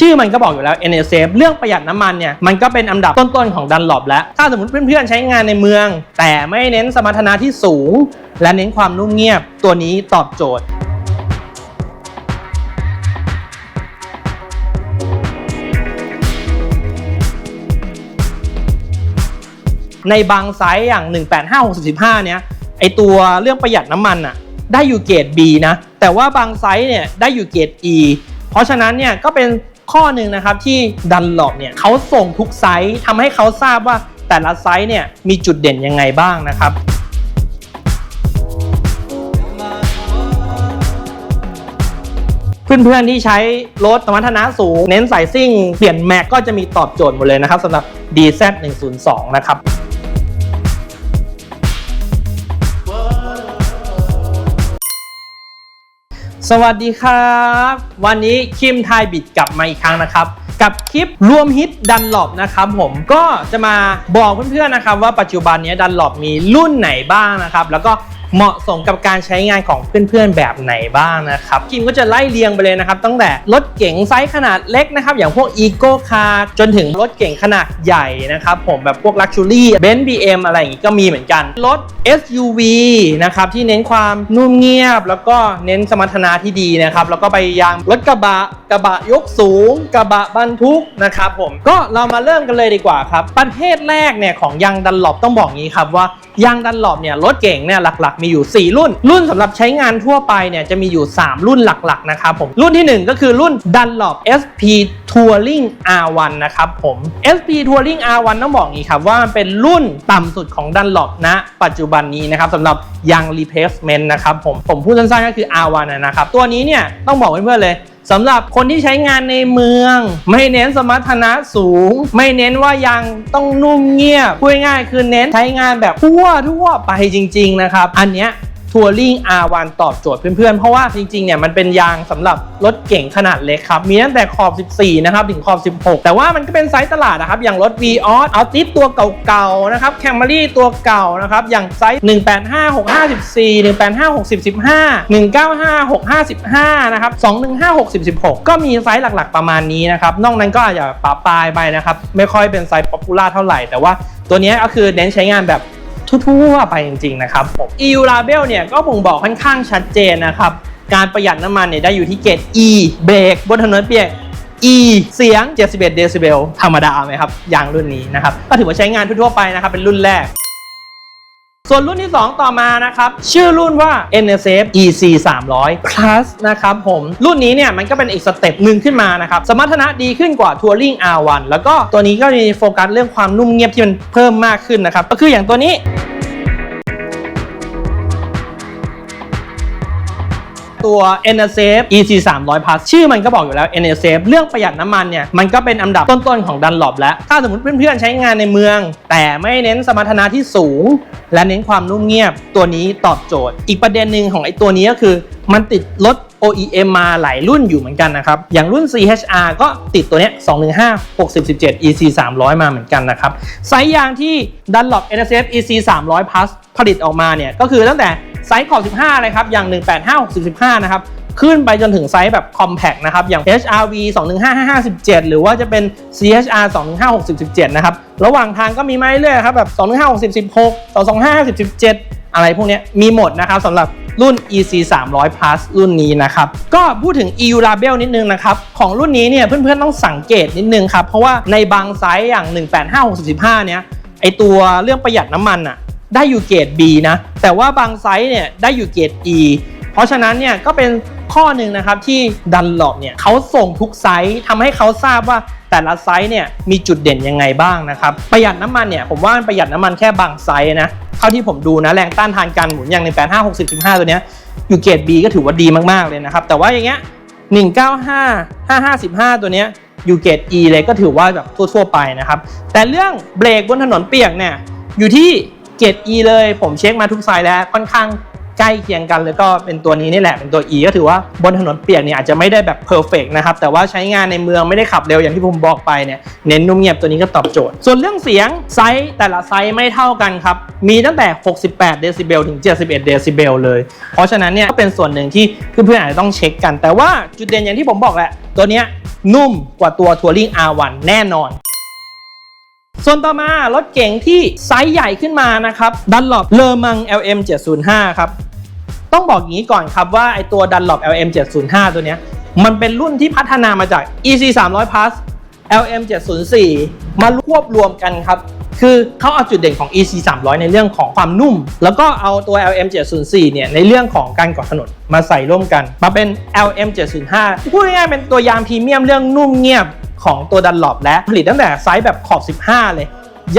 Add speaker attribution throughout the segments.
Speaker 1: ชื่อมันก็บอกอยู่แล้ว NSF เรื่องประหยัดน้ำมันเนี่ยมันก็เป็นอันดับต้นๆของดันหลบแล้ว ถ้าสมมติเพื่อนๆใช้งานในเมือง แต่ไม่เน้นสมรรถนะที่สูง และเน้นความนุ่มเงียบตัวนี้ตอบโจทย์ในบางไซส์อย่าง 185 65เนี่ย ไอตัวเรื่องประหยัดน้ำมันอะได้อยู่เกรด B นะ แต่ว่าบางไซส์เนี่ยได้อยู่เกรด E เพราะฉะนั้นเนี่ยก็เป็น ข้อหนึ่งนะครับที่ดันหลบเนี่ยเขาส่งทุกไซส์ทำให้เขาทราบว่าแต่ละไซส์เนี่ยมีจุดเด่นยังไงบ้างนะครับเพื่อนๆที่ใช้รถสมรรถนะสูง เน้นสายซิ่ง เปลี่ยนแม็กก็จะมีตอบโจทย์หมดเลยนะครับสำหรับ DZ 102 นะครับ สวัสดีครับ วันนี้คิมไทยบิดกลับมาอีกครั้งนะครับ กับคลิปรวมฮิตดันหลบนะครับผมก็จะมาบอกเพื่อนๆนะครับว่าปัจจุบันนี้ดันหลบมีรุ่นไหนบ้างนะครับ แล้วก็ เหมาะสมกับการใช้งานของเพื่อนๆแบบไหนบ้างนะครับคิมก็จะไล่เรียงไปเลยนะครับ ตั้งแต่รถเก๋งไซส์ขนาดเล็กนะครับ อย่างพวกอีโก้คาร์จนถึงรถเก๋งขนาดใหญ่นะครับ ผมแบบพวกลักชูรี่เบนซ์บีเอ็มอะไรอย่างงี้ก็มีเหมือนกัน รถ SUV นะครับ ที่เน้นความนุ่มเงียบ แล้วก็เน้นสมรรถนะที่ดีนะครับ แล้วก็ไปยังรถกระบะกระบะยกสูง กระบะบรรทุกนะครับผมก็เรามาเริ่มกันเลยดีกว่าครับประเภทแรกเนี่ยของยางดันหลบต้องบอกงี้ครับว่ายางดันหลบเนี่ยรถเก่งเนี่ยหลักๆมีอยู่ 4 รุ่น รุ่นสำหรับใช้งานทั่วไปเนี่ยจะมีอยู่ 3 รุ่นหลักๆนะครับผมรุ่นที่ 1 ก็คือรุ่นดันหลบ SP Touring R1 นะครับผม SP Touring R1 ต้องบอกงี้ครับว่ามันเป็นรุ่นต่ำสุดของดันหลบณปัจจุบันนี้นะครับสำหรับยาง replacement นะครับผมผมพูดสั้นๆก็คือ R1 นะครับตัวนี้เนี่ยต้องบอกเพื่อนๆเลย สำหรับคนที่ใช้งานในเมือง ไม่เน้นสมรรถนะสูง ไม่เน้นว่ายางต้องนุ่มเงียบพูดง่ายๆคือเน้นใช้งานแบบทั่วทั่วไปจริง ๆ นะครับ อันเนี้ย ทัวริง R1 ตอบโจทย์เพื่อนๆ เพราะว่าจริงๆ เนี่ยมันเป็นยางสำหรับรถเก่งขนาดเล็กครับ มีตั้งแต่ขอบ 14 นะครับ ถึงขอบ 16 แต่ว่ามันก็เป็นไซส์ตลาดนะครับ อย่างรถ v ีออสเอาติสตัวเก่าๆ นะครับแคมรี่ตัวเก่านะครับ อย่างไซส์ 185 654 185 60 15 195 655 นะครับ 215 60 16 ก็มีไซส์หลักๆประมาณนี้นะครับ นอกนั้นก็อาจจะปะปลายไปนะครับ ไม่ค่อยเป็นไซส์ป๊อปปูล่าเท่าไหร่ แต่ว่าตัวนี้ก็คือเน้นใช้งานแบบ ทั่วๆไปจริงๆนะครับผม EU Label เนี่ยก็ผมบอกค่อนข้างชัดเจนนะครับ การประหยัดน้ำมันเนี่ยได้อยู่ที่เกรด E เบรกบนถนนเปียก E เสียง 71 เดซิเบลธรรมดาไหมครับยางรุ่นนี้นะครับ ก็ถือว่าใช้งานทั่วๆไปนะครับ เป็นรุ่นแรก ส่วนรุ่นที่ 2 ต่อมานะครับ ชื่อรุ่นว่า NSF EC 300 Plus นะครับผม รุ่นนี้เนี่ยมันก็เป็นอีกสเต็ปหนึ่งขึ้นมานะครับ สมรรถนะดีขึ้นกว่า Touring R1 แล้วก็ตัวนี้ก็มีโฟกัสเรื่องความนุ่มเงียบที่มันเพิ่มมากขึ้นนะครับ ก็คืออย่างตัวนี้ ตัว NSF EC 300 Plus ชื่อมันก็บอกอยู่แล้ว NSF เรื่องประหยัดน้ำมันเนี่ย มันก็เป็นอันดับต้นๆของดันหลบแล้ว ถ้าสมมติเพื่อนๆใช้งานในเมือง แต่ไม่เน้นสมรรถนะที่สูง และเน้นความนุ่มเงียบตัวนี้ตอบโจทย์ อีกประเด็นหนึ่งของไอ้ตัวนี้ก็คือมันติดรถ OEM มาหลายรุ่นอยู่เหมือนกันนะครับ อย่างรุ่น CHR ก็ติดตัวเนี้ย215 60 17 EC 300 มาเหมือนกันนะครับ ไซส์ยางที่ดันหลบ NSF EC 300 Plus ผลิตออกมาเนี่ย ก็คือตั้งแต่ไซส์ขอบ 15 เลยครับ อย่าง 185 60 15 นะครับ ขึ้นไปจนถึงไซส์แบบ compact นะครับ อย่าง HRV 215 557 หรือว่าจะเป็น CHR 215 60 17 นะครับ ระหว่างทางก็มีมาเรื่อยๆครับแบบ215 60 16 225 50 17 อะไรพวกนี้มีหมดนะครับสำหรับ รุ่น EC 300 plus รุ่นนี้นะครับ ก็พูดถึง EU label นิดนึงนะครับ ของรุ่นนี้เนี่ยเพื่อนๆต้องสังเกตนิดนึงครับ เพราะว่าในบางไซส์อย่าง 185615 เนี้ยไอตัวเรื่องประหยัดน้ำมันอะได้อยู่เกรด B นะ แต่ว่าบางไซส์เนี่ยได้อยู่เกรด E เพราะฉะนั้นเนี่ยก็เป็นข้อหนึ่งนะครับที่ดันหลบเนี่ยเขาส่งทุกไซส์ทำให้เขาทราบว่า แต่ละไซส์เนี่ยมีจุดเด่นยังไงบ้างนะครับประหยัดน้ำมันเนี่ยผมว่ามันประหยัดน้ำมันแค่บางไซส์นะเท่าที่ผมดูนะแรงต้านทานการหมุนอย่างใน85 60 15ตัวเนี้ยอยู่เกรด B ก็ถือว่าดีมากๆเลยนะครับแต่ว่าอย่างเงี้ย195 555 ตัวเนี้ยอยู่เกรด E เลยก็ถือว่าแบบทั่วๆไปนะครับแต่เรื่องเบรกบนถนนเปียกเนี่ยอยู่ที่เกรด E เลยผมเช็คมาทุกไซส์แล้วค่อนข้าง ใกล้เคียงกันแล้วก็เป็นตัวนี้นี่แหละเป็นตัว E ก็ถือว่าบนถนนเปียกเนี่ยอาจจะไม่ได้แบบเพอร์เฟกนะครับแต่ว่าใช้งานในเมืองไม่ได้ขับเร็วอย่างที่ผมบอกไปเนี่ยเน้นนุ่มเงียบตัวนี้ก็ตอบโจทย์ ส่วนเรื่องเสียงไซส์แต่ละไซส์ไม่เท่ากันครับมีตั้งแต่ 68 เดซิเบลถึง 71 เดซิเบลเลย เพราะฉะนั้นเนี่ยก็เป็นส่วนหนึ่งที่เพื่อนๆอาจจะต้องเช็คกัน แต่ว่าจุดเด่นอย่างที่ผมบอกแหละตัวเนี้ยนุ่มกว่าตัวทัวริง R1 แน่นอน ส่วนต่อมารถเก๋งที่ไซส์ใหญ่ขึ้นมานะครับดันหลบเลอมัง LM 705ครับต้องบอกอย่างนี้ก่อนครับว่าไอตัว Dunlop LM 705ตัวเนี้ยมันเป็นรุ่นที่พัฒนามาจาก EC 300 plus LM 704มาควบรวมกันครับ คือเขาเอาจุดเด่นของ EC 300 ในเรื่องของความนุ่ม แล้วก็เอาตัว LM 704เนี่ยในเรื่องของการก่อถนนมาใส่ร่วมกัน มาเป็น LM 705พูดง่ายๆเป็นตัวยางพรีเมียมเรื่องนุ่มเงียบ ของตัวดันหลอบและผลิตตั้งแต่ไซส์แบบขอบ 15 เลย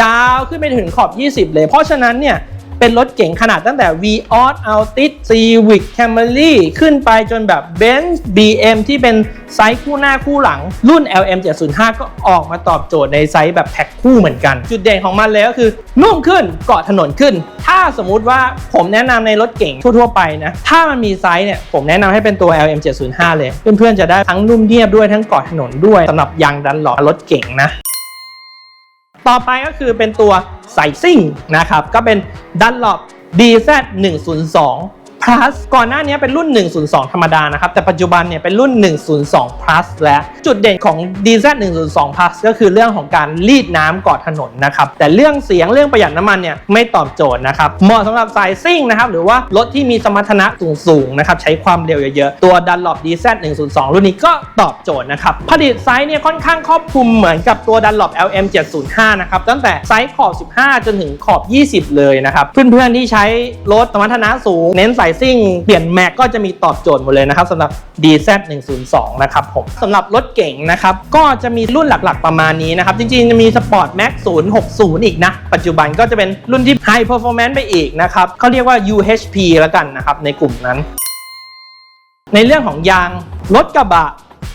Speaker 1: ยาวขึ้นไปถึงขอบ 20 เลย เพราะฉะนั้นเนี่ย เป็นรถเก๋งขนาดตั้งแต่ v ีออ Altis Civic Camry ขึ้นไปจนแบบ Benz BM ที่เป็นไซส์คู่หน้าคู่หลัง รุ่น LM 705 ก็ออกมาตอบโจทย์ในไซส์แบบแพ็คคู่เหมือนกัน จุดเด่นของมันเลยก็คือ นุ่มขึ้นเกาะถนนขึ้น ถ้าสมมุติว่าผมแนะนำในรถเก๋งทั่วๆไปนะ ถ้ามันมีไซส์เนี่ย ผมแนะนำให้เป็นตัว LM 705 เลย เพื่อนๆจะได้ทั้งนุ่มเนียบด้วยทั้งเกาะถนนด้วยสำหรับยางดันหลอรถเก๋งนะ ต่อไปก็คือเป็นตัว ใส่ซิ่งนะครับก็เป็น Dunlop DZ 102 plus ก่อนหน้านี้เป็นรุ่น 102 ธรรมดานะครับ แต่ปัจจุบันเนี่ยเป็นรุ่น 102 plus และจุดเด่นของ DZ 102 plus ก็คือเรื่องของการรีดน้ำกาะถนนนะครับ แต่เรื่องเสียงเรื่องประหยัดน้ำมันเนี่ยไม่ตอบโจทย์นะครับ เหมาะสำหรับสายซิ่งนะครับ หรือว่ารถที่มีสมรรถนะสูงๆนะครับ ใช้ความเร็วเยอะๆ ตัว Dunlop DZ 102 รุ่นนี้ก็ตอบโจทย์นะครับ ผลิตไซส์เนี่ยค่อนข้างครอบคลุมเหมือนกับตัว Dunlop LM 705นะครับ ตั้งแต่ไซส์ขอบ 15 จนถึงขอบ 20 เลยนะครับ เพื่อนๆที่ใช้รถสมรรถนะสูงเน้นสายซิ่งเปลี่ยนแม็กก็จะมีตอบโจทย์หมดเลยนะครับสำหรับ DZ 102 นะครับผมสำหรับรถเก๋งนะครับก็จะมีรุ่นหลักๆประมาณนี้นะครับ จริงๆ จะมี Sport Max 060 อีกนะ ปัจจุบันก็จะเป็นรุ่นที่ High Performance ไปอีกนะครับเขาเรียกว่า UHP แล้วกันนะครับในกลุ่มนั้น ในเรื่องของยางรถกระบะ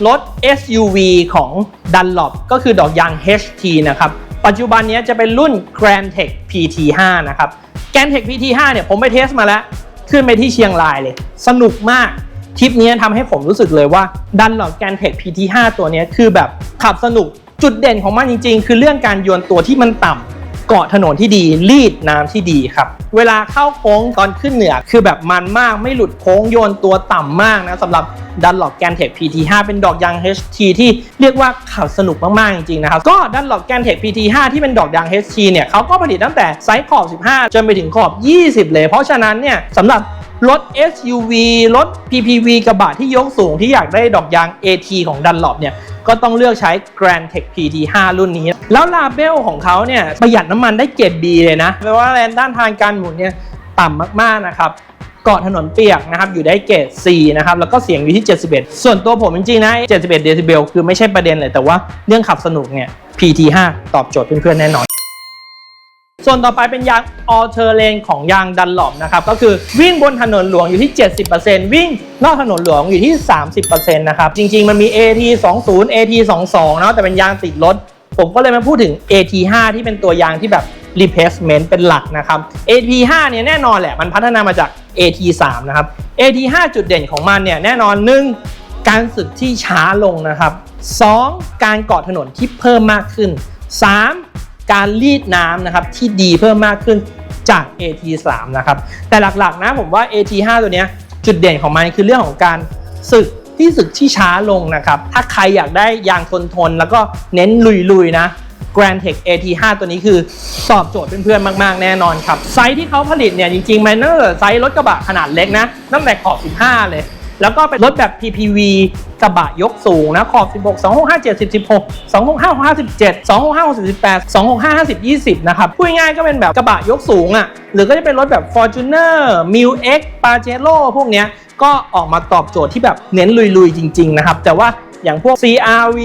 Speaker 1: รถ SUV ของ Dunlop ก็คือดอกยาง HT นะครับปัจจุบันนี้จะเป็นรุ่น Grand Tech PT5 นะครับ Grand Tech PT5 เนี่ยผมไปเทสมาแล้ว ขึ้นไปที่เชียงรายเลย สนุกมากทริปนี้ทำให้ผมรู้สึกเลยว่าดันหลอดแกนเทค PT5 ตัวนี้คือแบบขับสนุกจุดเด่นของมันจริง ๆ คือเรื่องการโยนตัวที่มันต่ำ เกาะถนนที่ดีรีดน้ำที่ดีครับ เวลาเข้าโค้งตอนขึ้นเหนือ คือแบบมันมากไม่หลุดโค้งโยนตัวต่ำมากนะสำหรับดันหลอกแกนเทค PT5 เป็นดอกยาง HT ที่เรียกว่าขับสนุกมากๆ จริงๆนะครับ ก็ดันหลอกแกนเทค PT5 ที่เป็นดอกยาง HT เนี่ยเขาก็ผลิตตั้งแต่ไซส์ขอบ 15 จนไปถึงขอบ 20 เลย เพราะฉะนั้นเนี่ยสำหรับ รถ SUV รถ PPV กระบะที่ยกสูงที่อยากได้ดอกยาง AT ของดันหลอ p เนี่ย ก็ต้องเลือกใช้ Grand Tech PT5 รุ่นนี้ แล้วลาเบลของเขาเนี่ย ประหยัดน้ำมันได้เกรด B เลยนะ แปลว่าแรงด้านทางการหมุนเนี่ย ต่ำมาก ๆ นะครับเกาะถนนเปียกนะครับอยู่ได้เกรด C นะครับแล้วก็เสียงอยู่ที่ 71 ส่วนตัวผมจริงๆนะ71 เดซิเบลคือไม่ใช่ประเด็นเลยแต่ว่าเรื่องขับสนุกเนี่ย PT5 ตอบโจทย์เพื่อนๆแน่นอน ส่วนต่อไปเป็นยาง all terrain ของยางดันหลอมนะครับ ก็คือวิ่งบนถนนหลวงอยู่ที่ 70%วิ่งนอกถนนหลวงอยู่ที่ 30%นะครับ จริงๆ มันมี AT 20 AT 22เนาะแต่เป็นยางติดรถ ผมก็เลยมาพูดถึง AT5 ที่เป็นตัวยางที่แบบ replacement เป็นหลักนะครับ AT5 เนี่ยแน่นอนแหละ มันพัฒนามาจาก AT3 นะครับ AT5 จุดเด่นของมันเนี่ยแน่นอนหนึ่งการสึกที่ช้าลงนะครับ 2. การเกาะถนนที่เพิ่มมากขึ้น 3. การรีดน้ำนะครับที่ดีเพิ่มมากขึ้นจาก AT3 นะครับ แต่หลักๆนะผมว่า AT5 ตัวเนี้ยจุดเด่นของมันคือเรื่องของการสึกที่สึกที่ช้าลงนะครับ ถ้าใครอยากได้ยางทนทนแล้วก็เน้นลุยๆนะ Grand Tech AT5 ตัวนี้คือตอบโจทย์เพื่อนๆ มากๆ แน่นอนครับ ไซส์ที่เขาผลิตเนี่ยจริงๆ มันตั้งแต่ไซส์รถกระบะขนาดเล็กนะ ตั้งแต่ขอบ 15 เลย แล้วก็เป็นรถแบบ PPV กระบะยกสูงนะขอบ 16 265 70 16 265 57 265 68 265 50 20 นะครับพูดง่ายก็เป็นแบบกระบะยกสูงอะ่ะหรือก็จะเป็นรถแบบ Fortuner m i l X Pajero พวกเนี้ยก็ออกมาตอบโจทย์ที่แบบเน้นลุยๆ จริง ๆ นะครับ แต่ว่าอย่างพวก CRV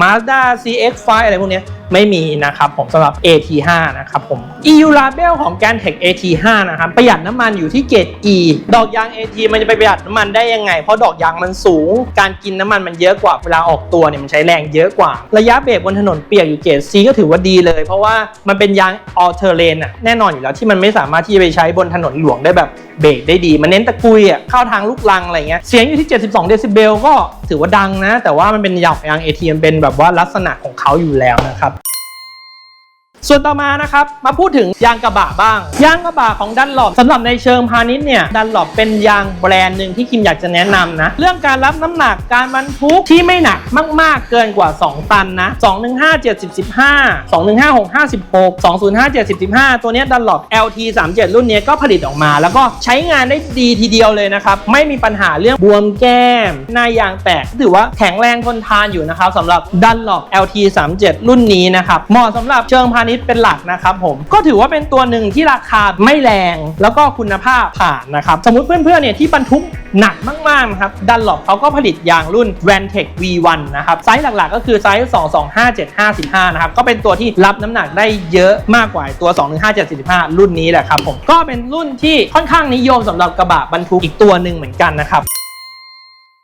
Speaker 1: Mazda CX5 อะไรพวกเนี้ย ไม่มีนะครับผมสำหรับ AT5 นะครับผม EU Label ของ g a n t e c AT5 นะครับประหยัดน้ำมันอยู่ที่เกรด E ดอกยาง AT มันจะไปประหยัดน้ำมันได้ยังไง เพราะดอกยางมันสูง การกินน้ำมันมันเยอะกว่าเวลาออกตัวเนี่ยมันใช้แรงเยอะกว่า ระยะเบรกบนถนนเปียกอยู่เกรด C ก็ถือว่าดีเลย เพราะว่ามันเป็นยาง all terrain อะแน่นอนอยู่แล้วที่มันไม่สามารถที่จะไปใช้บนถนนหลวงได้แบบเบรกได้ดี มันเน้นตะกุยอะเข้าทางลูกลังอะไรเงี้ยเสียงอยู่ที่ 72 เดซิเบลก็ถือว่าดังนะ แต่ว่ามันเป็นยางยาง AT มันเป็นแบบว่าลักษณะของเขาอยู่แล้วนะครับ ส่วนต่อมานะครับมาพูดถึงยางกระบะบ้าง ยางกระบะของดันหลบสำหรับในเชิงพาณิชย์เนี่ยดันหลบเป็นยางแบรนด์หนึ่งที่คิมอยากจะแนะนำนะ เรื่องการรับน้ำหนักการบรรทุกที่ไม่หนักมาก ๆ เกินกว่า 2 ตันนะ 215 70 15 215 6 56 205 70 15 ตัวนี้ดันหลบ LT 37รุ่นนี้ก็ผลิตออกมา แล้วก็ใช้งานได้ดีทีเดียวเลยนะครับไม่มีปัญหาเรื่องบวมแก้มหน้ายางแตกถือว่าแข็งแรงทนทานอยู่นะครับสำหรับดันหลบ LT 37รุ่นนี้นะครับเหมาะสำหรับเชิงพาณิชย์เป็นหลักนะครับผมก็ถือว่าเป็นตัวหนึ่งที่ราคาไม่แรง แล้วก็คุณภาพผ่านนะครับสมมติเพื่อนๆเนี่ยที่บรรทุกหนักมากๆครับดันหลบเขาก็ผลิตยางรุ่น Vantech V1 นะครับไซส์หลักๆ ก็คือไซส์ 225-755นะครับก็เป็นตัวที่รับน้ำหนักได้เยอะมากกว่าตัว 215-755รุ่นนี้แหละครับผมก็เป็นรุ่นที่ค่อนข้างนิยมสำหรับกระบะบรรทุกอีกตัวหนึ่งเหมือนกันนะครับ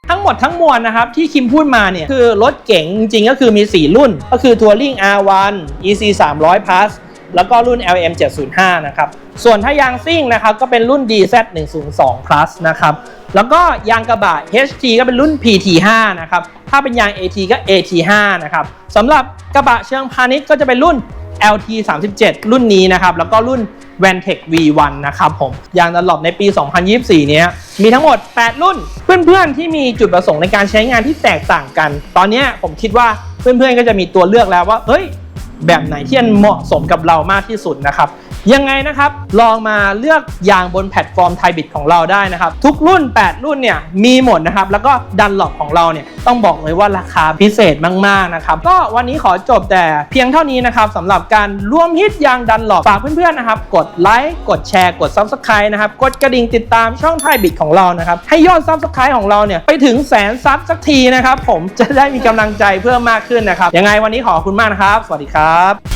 Speaker 1: ทั้งหมดทั้งมวลนะครับที่คิมพูดมาเนี่ยคือรถเก๋งจริงๆก็คือมี 4 รุ่น ก็คือ Touring R1 EC 300 Plus แล้วก็รุ่น LM 705นะครับ ส่วนถ้ายางซิ่งนะครับก็เป็นรุ่น DZ 102 Plus นะครับ แล้วก็ยางกระบะ HT ก็เป็นรุ่น PT5 นะครับ ถ้าเป็นยาง AT ก็ AT5 นะครับ สำหรับกระบะเชิงพาณิชย์ก็จะเป็นรุ่น LT 37รุ่นนี้นะครับ แล้วก็รุ่น Vantech V1 นะครับผม ยางดันหลบในปี 2024 เนี้ย มีทั้งหมด 8 รุ่น เพื่อนๆ ที่มีจุดประสงค์ในการใช้งานที่แตกต่างกัน ตอนนี้ผมคิดว่าเพื่อนๆ ก็จะมีตัวเลือกแล้วว่า เฮ้ย แบบไหนที่มันเหมาะสมกับเรามากที่สุดนะครับ ยังไงนะครับ ลองมาเลือกยางบนแพลตฟอร์มไทยบิดของเราได้นะครับ ทุกรุ่น 8 รุ่นเนี่ยมีหมดนะครับ แล้วก็ดันหลอกของเราเนี่ยต้องบอกเลยว่าราคาพิเศษมากๆนะครับ ก็วันนี้ขอจบแต่เพียงเท่านี้นะครับสำหรับการร่วมฮิตยางดันหลอกฝากเพื่อนๆนะครับ กดไลค์กดแชร์กด Subscribe นะครับกดกระดิ่งติดตามช่องไทยบิดของเรานะครับให้ยอด Subscribe ของเราเนี่ยไปถึงแสนซับสักทีนะครับผมจะได้มีกำลังใจเพิ่มมากขึ้นนะครับยังไงวันนี้ขอบคุณมากนะครับ สวัสดีครับ